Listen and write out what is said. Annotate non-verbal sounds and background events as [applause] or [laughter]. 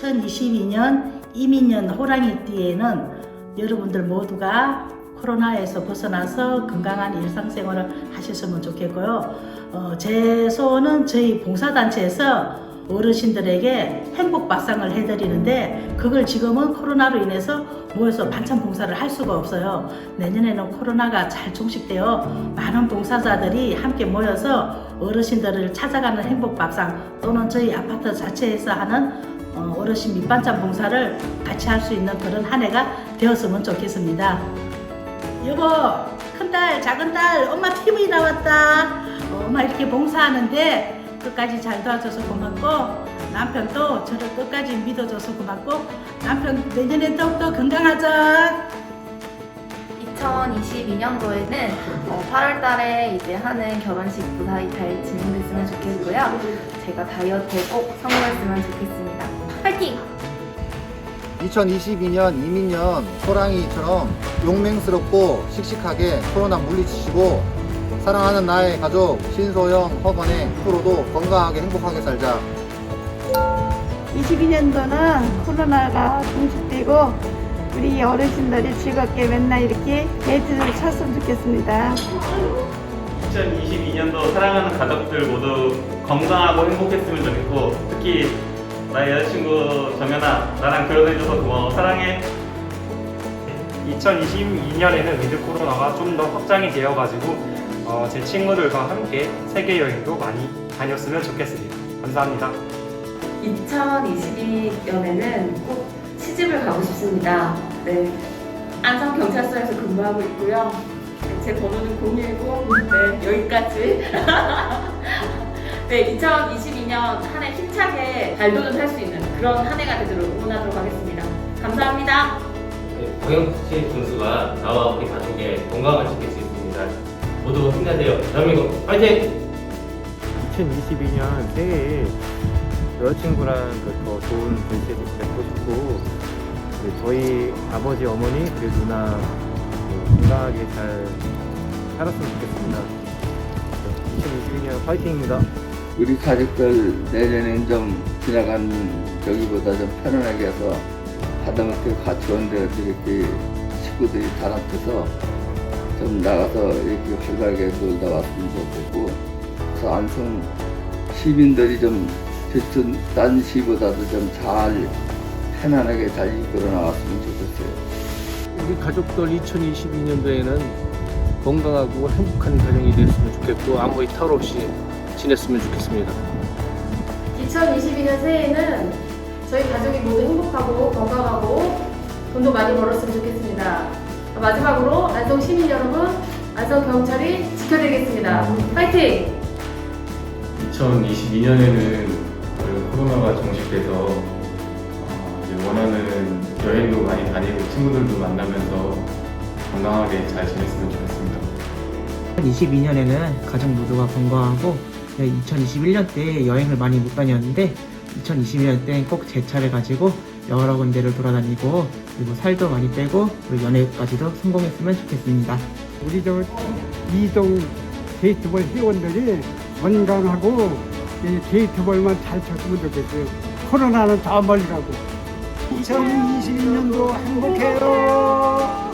2022년 호랑이띠에는 여러분들 모두가 코로나에서 벗어나서 건강한 일상생활을 하셨으면 좋겠고요. 어, 제 소원은 저희 봉사단체에서 어르신들에게 행복 밥상을 해드리는데 그걸 지금은 코로나로 인해서 모여서 반찬 봉사를 할 수가 없어요. 내년에는 코로나가 잘 종식되어 많은 봉사자들이 함께 모여서 어르신들을 찾아가는 행복 밥상 또는 저희 아파트 자체에서 하는 어, 어르신 밑반찬 봉사를 같이 할 수 있는 그런 한 해가 되었으면 좋겠습니다. 여보, 큰딸, 작은딸, 엄마 TV 나왔다. 어, 엄마 이렇게 봉사하는데 끝까지 잘 도와줘서 고맙고 남편도 저를 끝까지 믿어줘서 고맙고 남편 내년에 더욱더 건강하자. 2022년도에는 8월 달에 이제 하는 결혼식 무사히 잘 진행됐으면 좋겠고요. 제가 다이어트에 꼭 성공했으면 좋겠습니다. 파이팅! 2022년 이민년 호랑이처럼 용맹스럽고 씩씩하게 코로나 물리치시고 사랑하는 나의 가족 신소영, 허건의 프로도 건강하게 행복하게 살자. 22년도는 코로나가 종식되고 우리 어르신들이 즐겁게 맨날 이렇게 데이트를 쳤으면 좋겠습니다. 2022년도 사랑하는 가족들 모두 건강하고 행복했으면 좋겠고 특히 나의 여자친구 정연아 나랑 결혼해줘서 고마워 사랑해 2022년에는 위드 코로나가 좀 더 확장이 되어가지고 어, 제 친구들과 함께 세계 여행도 많이 다녔으면 좋겠습니다. 감사합니다. 2022년에는 꼭 시집을 가고 싶습니다. 네. 안성 경찰서에서 근무하고 있고요. 제 번호는 010. 네, 여기까지. [laughs] 네, 2022년 한 해 힘차게 발돋움할 수 있는 그런 한 해가 되도록 응원하도록 하겠습니다. 감사합니다. 공영수치 분수가 나와 우리 가족의 건강을 지킬 수 있습니다. 모두 힘내세요. 대한민국 화이팅! 2022년 새해에 여자친구랑 그더 좋은 글씨를 맺고 싶고 그 저희 아버지 어머니 그리고 누나 그 건강하게 잘 살았으면 좋겠습니다. 2022년 화이팅입니다. 우리 가족들 내년엔 좀 지나간 저기보다 좀 편안하게 해서 하다못해 같이 온데 이렇게 식구들이 다 합쳐서 좀 나가서 이렇게 활발하게 놀다 왔으면 좋겠고 그래서 안성 시민들이 좀 딴 시보다도 좀 잘 편안하게 잘 이끌어 나왔으면 좋겠어요. 우리 가족들 2022년도에는 건강하고 행복한 가정이 됐으면 좋겠고 아무 이탈 없이 지냈으면 좋겠습니다. 2022년 새해에는 저희 가족이 모두 행복하고 건강하고 돈도 많이 벌었으면 좋겠습니다. 마지막으로 안성 시민 여러분, 안성 경찰이 지켜드리겠습니다. 파이팅! 2022년에는 코로나가 종식돼서 어, 이제 원하는 여행도 많이 다니고 친구들도 만나면서 건강하게 잘 지냈으면 좋겠습니다. 2022년에는 가족 모두가 건강하고 2021년 때 여행을 많이 못 다녔는데 2022년 때 꼭 제 차를 가지고 여러 군데를 돌아다니고 그리고 살도 많이 빼고 그리고 연애까지도 성공했으면 좋겠습니다. 우리 저 이동 게이트볼 회원들이 건강하고 이 게이트볼만 잘 쳤으면 좋겠어요. 코로나는 다 멀리 가고. 2022년도 행복해요.